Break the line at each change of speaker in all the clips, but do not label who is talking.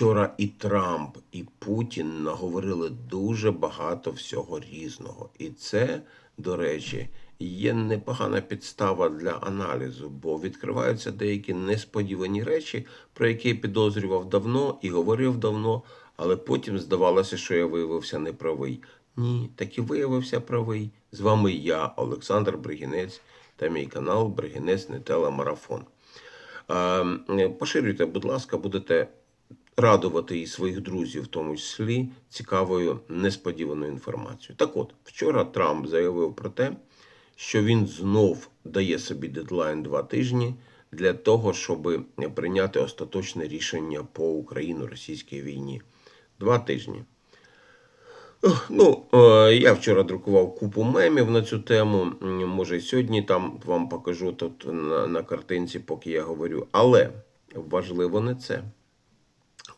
Вчора і Трамп, і Путін наговорили дуже багато всього різного. І це, до речі, є непогана підстава для аналізу, бо відкриваються деякі несподівані речі, про які я підозрював давно і говорив давно, але потім здавалося, що я виявився неправий. Ні, таки виявився правий. З вами я, Олександр Бригінець, та мій канал Бригінець Нетела Марафон. Е, Поширюйте, будь ласка, будете радувати і своїх друзів, в тому числі цікавою несподіваною інформацією. Так от, вчора Трамп заявив про те, що він знов дає собі дедлайн два тижні для того, щоб прийняти остаточне рішення по Україно-російській війні. Два тижні. Ну, е, я вчора друкував купу мемів на цю тему. Може, і сьогодні там вам покажу тут на, на картинці, поки я говорю. Але важливо не це.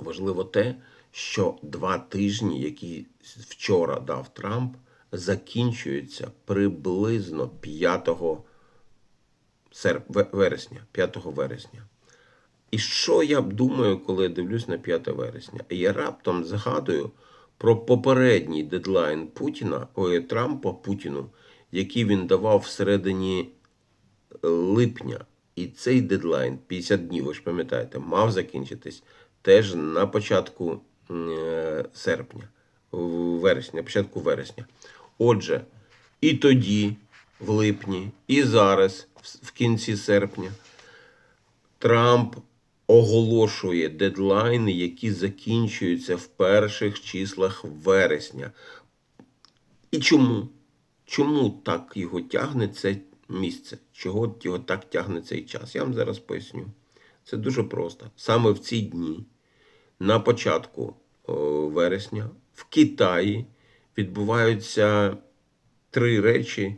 Важливо те, що два тижні, які вчора дав Трамп, закінчуються приблизно 5 серп... вересня. 5 вересня. І що я думаю, коли я дивлюсь на 5 вересня? Я раптом згадую про попередній дедлайн Путіна, ой, Трампа Путіну, який він давав всередині липня. І цей дедлайн 50 днів, ви ж пам'ятаєте, мав закінчитись теж на початку е, серпня, вересня, початку вересня. Отже, і тоді, в липні, і зараз, в кінці серпня, Трамп оголошує дедлайни, які закінчуються в перших числах вересня. І чому? Чому так його тягне це місце? Чого його так тягне цей час? Я вам зараз поясню. Це дуже просто. Саме в ці дні, на початку вересня, в Китаї відбуваються три речі,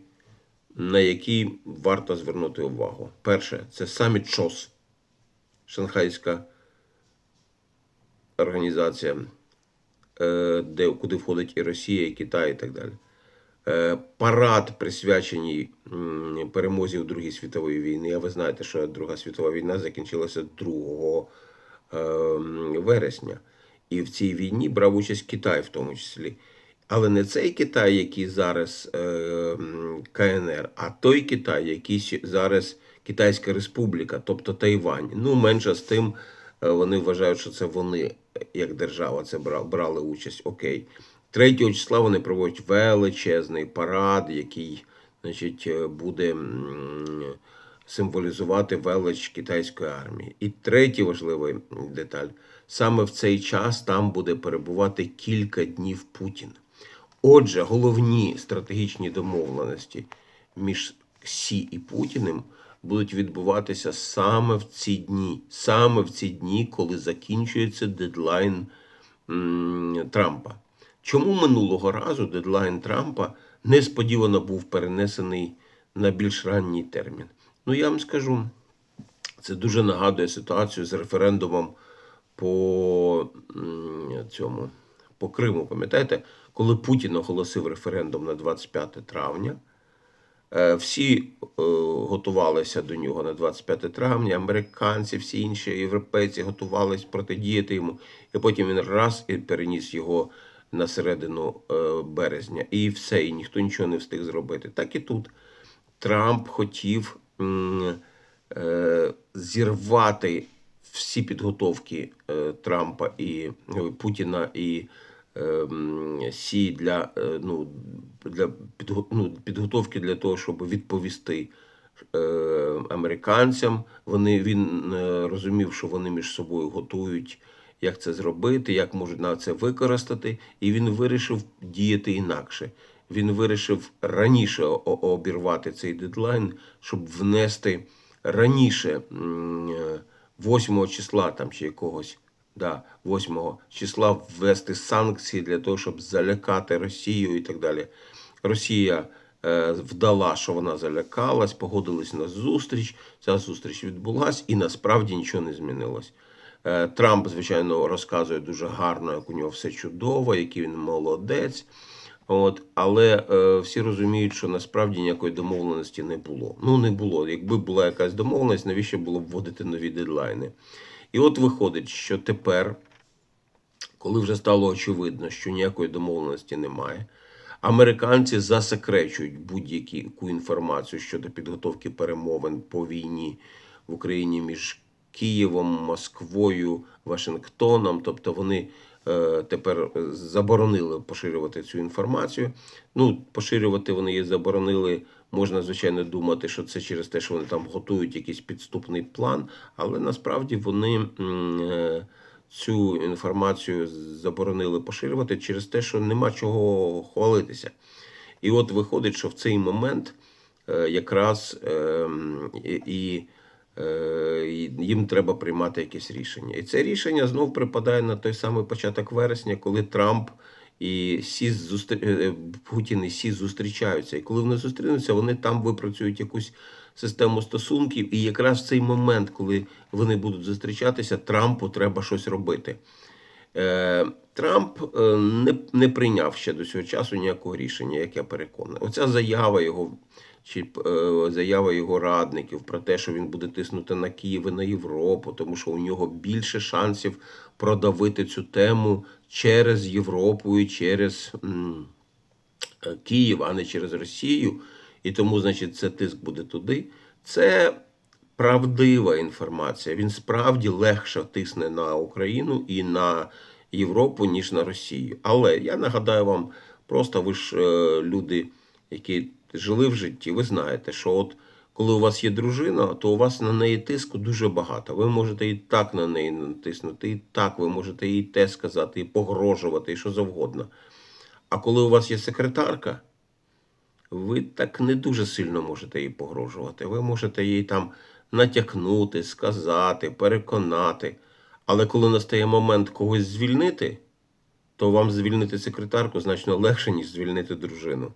на які варто звернути увагу. Перше, це саміт ЧОС, Шанхайська організація, е, де, куди входить і Росія, і Китай, і так далі. Е, Парад присвячений перемозі у Другій світовій війні. А ви знаєте, що Друга світова війна закінчилася 2 е, м, вересня. І в цій війні брав участь Китай в тому числі. Але не цей Китай, який зараз е, КНР, а той Китай, який зараз Китайська Республіка, тобто Тайвань. Ну, менше з тим, е, вони вважають, що це вони, як держава, це брали участь. Окей. 3 числа вони проводять величезний парад, який значить, е, буде символізувати велич китайської армії. І третій важливий деталь: саме в цей час там буде перебувати кілька днів Путін. Отже, головні стратегічні домовленості між Сі і Путіним будуть відбуватися саме в ці дні, саме в ці дні, коли закінчується дедлайн Трампа. Чому минулого разу дедлайн Трампа несподівано був перенесений на більш ранній термін? Ну, я вам скажу, це дуже нагадує ситуацію з референдумом по цьому по Криму. Пам'ятаєте, коли Путін оголосив референдум на 25 травня, е, всі е, готувалися до нього на 25 травня, американці, всі інші європейці готувалися протидіяти йому, і потім він раз і переніс його на середину е, березня, і все, і ніхто нічого не встиг зробити. Так і тут Трамп хотів зірвати всі підготовки е, Трампа і е, Путіна і е, Сі для, е, ну, для ну, підготовки для того, щоб відповісти е, американцям. Вони, він е, розумів, що вони між собою готують, як це зробити, як можуть на це використати, і він вирішив діяти інакше. Він вирішив раніше обірвати цей дедлайн, щоб внести раніше м, е, 8 числа там чи якогось. Да, 8 числа ввести санкції для того, щоб залякати Росію і так далі. Росія е, вдала, що вона залякалась, погодились на зустріч. Ця зустріч відбулась, і насправді нічого не змінилось. Е, Трамп, звичайно, розказує дуже гарно, як у нього все чудово, який він молодець. От, але е, всі розуміють, що насправді ніякої домовленості не було. Ну не було. Якби була якась домовленість, навіщо було б вводити нові дедлайни? І от виходить, що тепер коли вже стало очевидно, що ніякої домовленості немає, американці засекречують будь-яку інформацію щодо підготовки перемовин по війні в Україні між Києвом, Москвою, Вашингтоном. Тобто вони тепер заборонили поширювати цю інформацію. Ну, поширювати вони її заборонили. Можна, звичайно, думати, що це через те, що вони там готують якийсь підступний план, але насправді вони е, цю інформацію заборонили поширювати через те, що нема чого хвалитися. І от виходить, що в цей момент е, якраз е, е, і їм треба приймати якесь рішення. І це рішення знов припадає на той самий початок вересня, коли Трамп і Сі зустр... е, Путін і Сі зустрічаються. І коли вони зустрінуться, вони там випрацюють якусь систему стосунків. І якраз в цей момент, коли вони будуть зустрічатися, Трампу треба щось робити. Е, Трамп е, не, не прийняв ще до цього часу ніякого рішення, як я переконаний. Оця заява його чи е, заява його радників про те, що він буде тиснути на Київ і на Європу, тому що у нього більше шансів продавити цю тему через Європу і через е, Київ, а не через Росію. І тому, значить, це тиск буде туди. Це правдива інформація. Він справді легше тисне на Україну і на Європу, ніж на Росію. Але я нагадаю вам, просто ви ж е, люди, які жили в житті, ви знаєте, що от коли у вас є дружина, то у вас на неї тиску дуже багато. Ви можете і так на неї натиснути, і так ви можете їй те сказати, і погрожувати, і що завгодно. А коли у вас є секретарка, ви так не дуже сильно можете їй погрожувати. Ви можете їй там натякнути, сказати, переконати. Але коли настає момент когось звільнити, то вам звільнити секретарку значно легше, ніж звільнити дружину.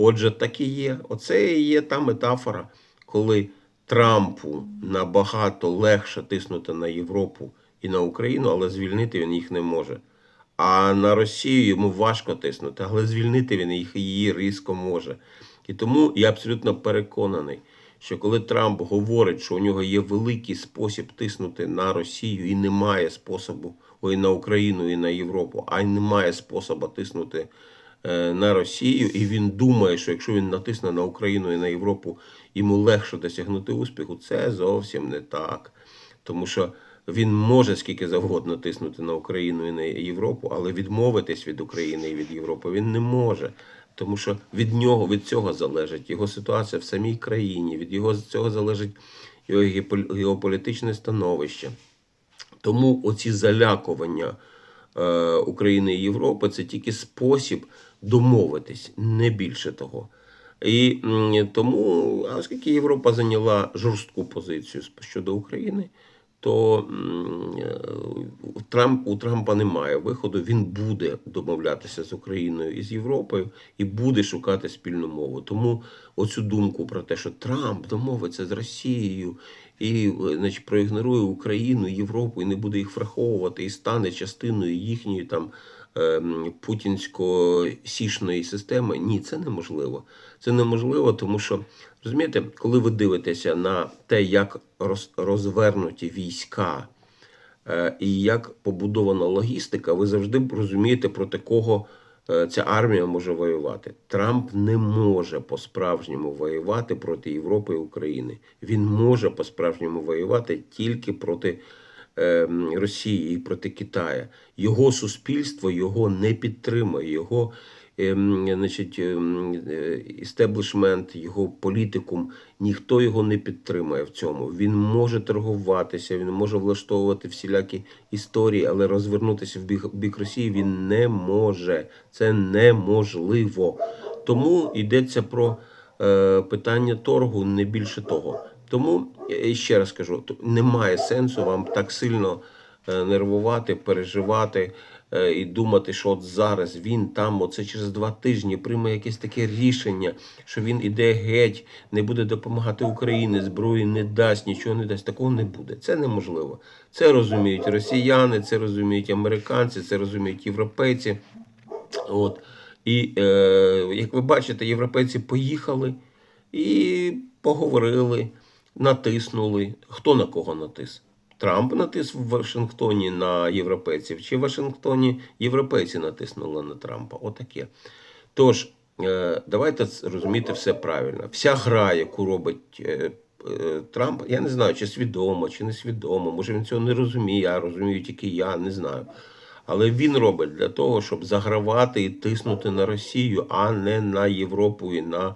Отже, так і є. Оце і є та метафора, коли Трампу набагато легше тиснути на Європу і на Україну, але звільнити він їх не може. А на Росію йому важко тиснути, але звільнити він їх її різко може. І тому я абсолютно переконаний, що коли Трамп говорить, що у нього є великий спосіб тиснути на Росію і немає способу, ой, на Україну і на Європу, а й немає способу тиснути на Росію, і він думає, що якщо він натисне на Україну і на Європу, йому легше досягнути успіху, це зовсім не так. Тому що він може скільки завгодно тиснути на Україну і на Європу, але відмовитись від України і від Європи він не може. Тому що від нього, від цього залежить його ситуація в самій країні, від його цього залежить його геополітичне становище. Тому оці залякування е, України і Європи це тільки спосіб домовитись, не більше того. І тому, оскільки Європа зайняла жорстку позицію щодо України, то Трамп, у Трампа немає виходу. Він буде домовлятися з Україною і з Європою і буде шукати спільну мову. Тому оцю думку про те, що Трамп домовиться з Росією і значить, проігнорує Україну, Європу і не буде їх враховувати, і стане частиною їхньої там путінсько-сішної системи. Ні, це неможливо. Це неможливо, тому що розумієте, коли ви дивитеся на те, як роз, розвернуті війська е, і як побудована логістика, ви завжди розумієте, проти кого е, ця армія може воювати. Трамп не може по-справжньому воювати проти Європи і України. Він може по-справжньому воювати тільки проти Росії і проти Китаю. Його суспільство його не підтримує. Його ем, значить, ем, е, істеблішмент, його політикум, ніхто його не підтримує в цьому. Він може торгуватися, він може влаштовувати всілякі історії, але розвернутися в бік, бік Росії він не може. Це неможливо. Тому йдеться про е, питання торгу, не більше того. Тому ще раз кажу: немає сенсу вам так сильно е, нервувати, переживати е, і думати, що от зараз він там, оце через два тижні прийме якесь таке рішення, що він іде геть, не буде допомагати Україні, зброї не дасть, нічого не дасть. Такого не буде. Це неможливо. Це розуміють росіяни, це розуміють американці, це розуміють європейці. От. І е, як ви бачите, європейці поїхали і поговорили, натиснули. Хто на кого натис? Трамп натис в Вашингтоні на європейців, чи в Вашингтоні європейці натиснули на Трампа. Отаке. Тож, е, давайте розуміти все правильно. Вся гра, яку робить е, е, Трамп, я не знаю, чи свідомо, чи не свідомо, може він цього не розуміє, а розумію тільки я, не знаю. Але він робить для того, щоб загравати і тиснути на Росію, а не на Європу і на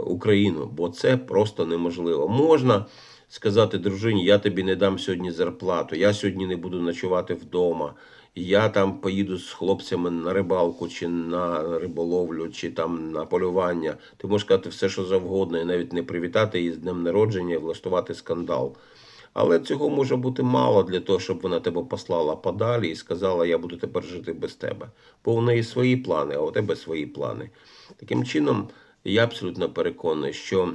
Україну. Бо це просто неможливо. Можна сказати дружині, я тобі не дам сьогодні зарплату, я сьогодні не буду ночувати вдома. Я там поїду з хлопцями на рибалку, чи на риболовлю, чи там на полювання. Ти можеш сказати все, що завгодно, і навіть не привітати її з днем народження і влаштувати скандал. Але цього може бути мало для того, щоб вона тебе послала подалі і сказала, я буду тепер жити без тебе. Бо у неї свої плани, а у тебе свої плани. Таким чином, я абсолютно переконаний, що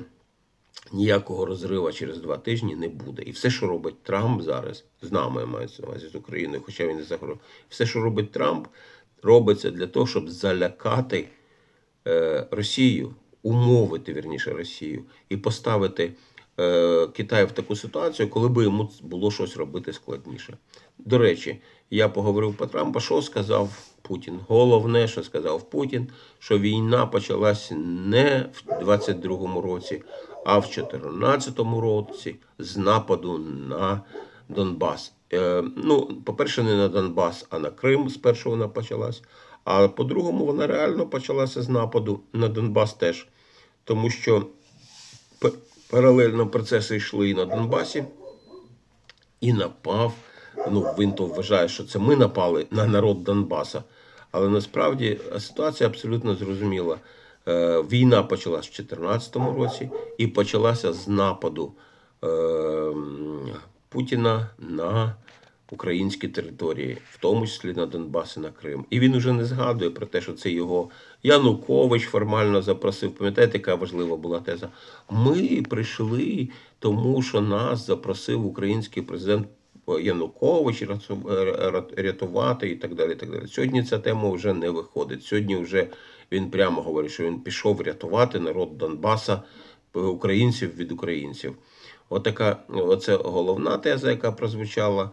ніякого розриву через два тижні не буде. І все, що робить Трамп зараз, з нами мається на увазі з Україною, хоча він не загрожує, все, що робить Трамп, робиться для того, щоб залякати е, Росію, умовити вірніше Росію і поставити Китай в таку ситуацію, коли би йому було щось робити складніше. До речі, я поговорив про Трампа, що сказав Путін. Головне, що сказав Путін, що війна почалась не в 22-му році, а в 14-му році з нападу на Донбас. Е, ну, по-перше, не на Донбас, а на Крим спершу вона почалась. А по-другому, вона реально почалася з нападу на Донбас теж. Тому що паралельно процеси йшли і на Донбасі, і напав. Ну, він то вважає, що це ми напали на народ Донбаса. Але насправді ситуація абсолютно зрозуміла. Е, Війна почалась в 2014 році і почалася з нападу е, Путіна на українські території, в тому числі на Донбас і на Крим. І він уже не згадує про те, що це його Янукович формально запросив. Пам'ятаєте, яка важлива була теза? Ми прийшли, тому що нас запросив український президент Янукович е, рятувати і так далі. І так далі. Сьогодні ця тема вже не виходить. Сьогодні вже він прямо говорить, що він пішов рятувати народ Донбаса, е, українців від українців. Отака, оце головна теза, яка прозвучала.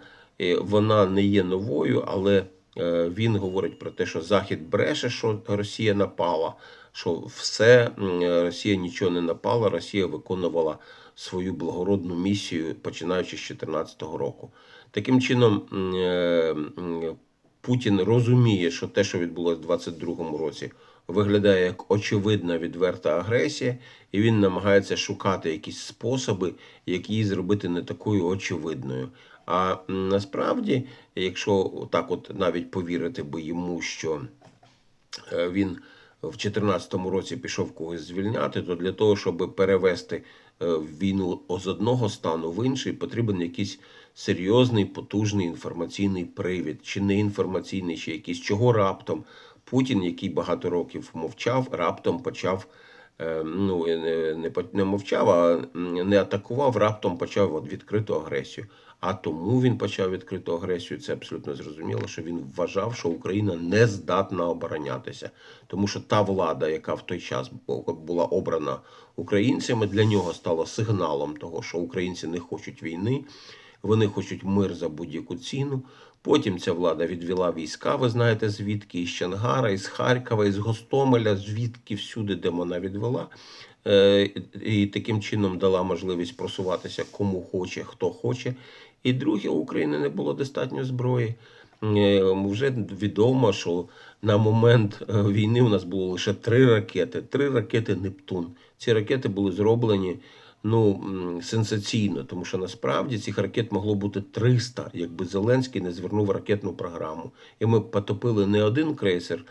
Вона не є новою, але е, він говорить про те, що Захід бреше, що Росія напала, що все Росія нічого не напала, Росія виконувала свою благородну місію, починаючи з 2014 року. Таким чином, е, Путін розуміє, що те, що відбулося в 2022 році, виглядає як очевидна відверта агресія, і він намагається шукати якісь способи, як її зробити не такою очевидною. А насправді, якщо так от навіть повірити би йому, що е, він в 2014 році пішов когось звільняти, то для того, щоб перевести е, війну з одного стану в інший, потрібен якийсь серйозний, потужний інформаційний привід, чи не інформаційний, чи якийсь чого раптом Путін, який багато років мовчав, раптом почав. е, Ну, не, не, мовчав, а не атакував, раптом почав відкриту агресію. А тому він почав відкриту агресію. Це абсолютно зрозуміло, що він вважав, що Україна не здатна оборонятися, тому що та влада, яка в той час була обрана українцями, для нього стала сигналом того, що українці не хочуть війни, вони хочуть мир за будь-яку ціну. Потім ця влада відвела війська, ви знаєте звідки, із Чангара, із Харкова, із Гостомеля, звідки всюди, де вона відвела. Е, І таким чином дала можливість просуватися кому хоче, хто хоче. І друге, у України не було достатньо зброї. Е, Вже відомо, що на момент е, війни у нас було лише три ракети. Три ракети Нептун. Ці ракети були зроблені ну, сенсаційно, тому що насправді цих ракет могло бути 300, якби Зеленський не звернув ракетну програму. І ми потопили не один крейсер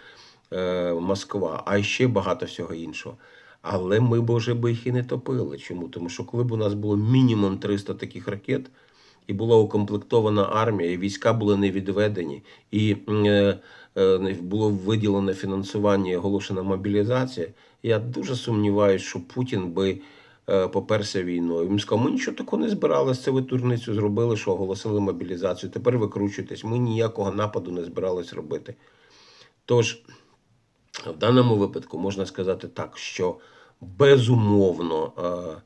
е, Москва, а ще багато всього іншого. Але ми б вже би їх і не топили. Чому? Тому що коли б у нас було мінімум 300 таких ракет, і була укомплектована армія, і війська були не відведені, і е, е, було виділено фінансування і оголошена мобілізація. Я дуже сумніваюся, що Путін би е, поперся війною. Він сказав, ми нічого такого не збиралися, це ви турницю зробили, що оголосили мобілізацію. Тепер викручуйтесь. Ми ніякого нападу не збирались робити. Тож, в даному випадку можна сказати так, що безумовно е,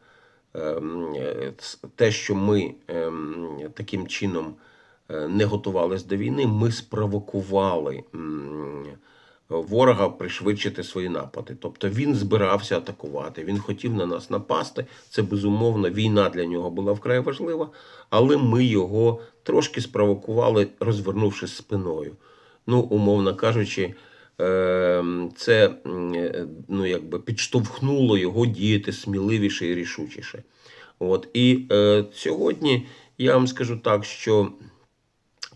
те, що ми ем, таким чином е, не готувалися до війни, ми спровокували ворога пришвидшити свої напади. Тобто він збирався атакувати, він хотів на нас напасти. Це безумовно війна для нього була вкрай важлива, але ми його трошки спровокували, розвернувшись спиною. Ну, умовно кажучи, е, це е, ну, якби підштовхнуло його діяти сміливіше і рішучіше. От. І е, сьогодні я вам скажу так, що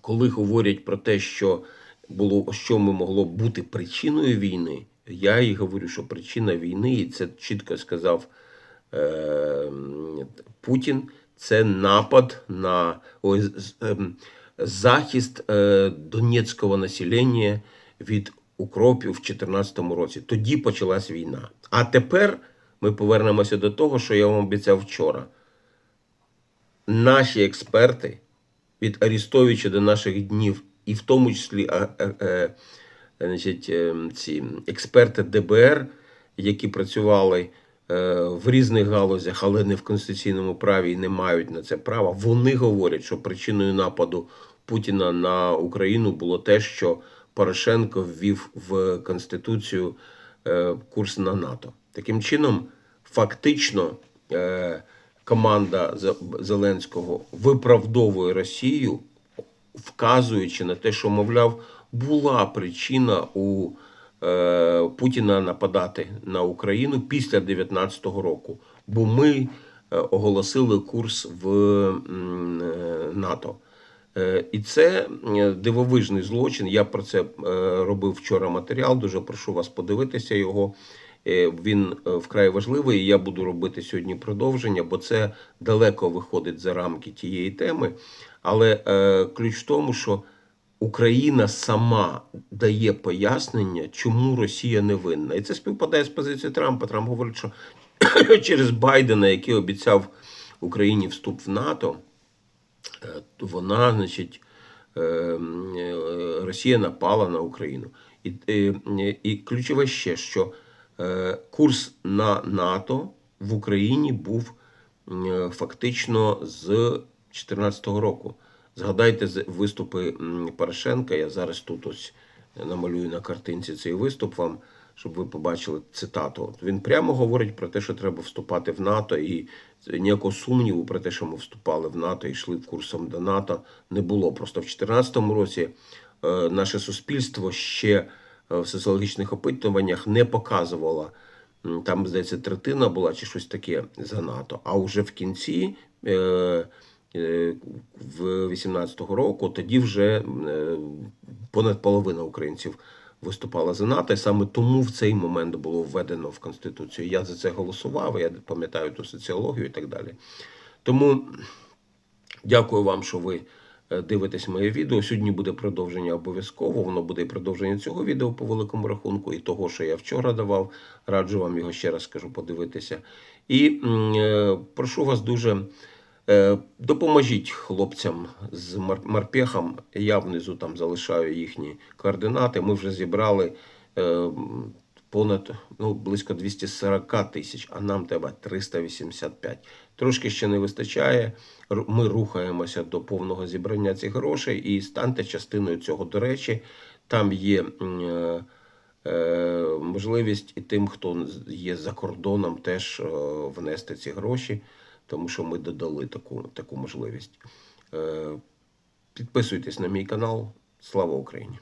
коли говорять про те, що було що могло бути причиною війни, я і говорю, що причина війни, і це чітко сказав е, Путін, це напад на ой, з- ем, захист е, донецького населення від укропів в 2014 році. Тоді почалась війна. А тепер ми повернемося до того, що я вам обіцяв вчора. Наші експерти від Арістовича до наших днів, і в тому числі а, е, е, значить, е, ці експерти ДБР, які працювали в різних галузях, але не в конституційному праві і не мають на це права, вони говорять, що причиною нападу Путіна на Україну було те, що Порошенко ввів в Конституцію е, курс на НАТО. Таким чином, фактично, е, команда Зеленського виправдовує Росію, вказуючи на те, що, мовляв, була причина у е, Путіна нападати на Україну після 19-го року, бо ми оголосили курс в НАТО. Е, І це е, дивовижний злочин. Я про це е, робив вчора матеріал. Дуже прошу вас подивитися його. Він вкрай важливий. і Я буду робити сьогодні продовження, бо це далеко виходить за рамки тієї теми. Але ключ в тому, що Україна сама дає пояснення, чому Росія не винна. І це співпадає з позицією Трампа. Трамп говорить, що через Байдена, який обіцяв Україні вступ в НАТО, вона, значить, е, е, Росія напала на Україну. І, і, і ключове ще, що е, курс на НАТО в Україні був фактично з 2014 року. Згадайте виступи Порошенка. Я зараз тут ось намалюю на картинці цей виступ вам, щоб ви побачили цитату. Він прямо говорить про те, що треба вступати в НАТО, і ніякого сумніву про те, що ми вступали в НАТО і йшли курсом до НАТО, не було. Просто в 2014 році е, наше суспільство ще е, в соціологічних опитуваннях не показувало. Там, здається, третина була чи щось таке за НАТО. А вже в кінці е, в 18-го року тоді вже понад половина українців виступала за НАТО, і саме тому в цей момент було введено в Конституцію. Я за це голосував, я пам'ятаю ту соціологію і так далі. Тому дякую вам, що ви е, дивитесь моє відео. Сьогодні буде продовження обов'язково. Воно буде і продовження цього відео по великому рахунку, і того, що я вчора давав. Раджу вам його ще раз скажу подивитися. І е, прошу вас дуже. Е, Допоможіть хлопцям з мар- морпехом. Я внизу там залишаю їхні координати. Ми вже зібрали е, понад ну, близько 240 тисяч, а нам треба 385. Трошки ще не вистачає. Ми рухаємося до повного зібрання цих грошей і станьте частиною цього. До речі, там є. е, Можливість і тим, хто є за кордоном, теж внести ці гроші тому що ми додали таку, таку можливість. Е, Підписуйтесь на мій канал. Слава Україні!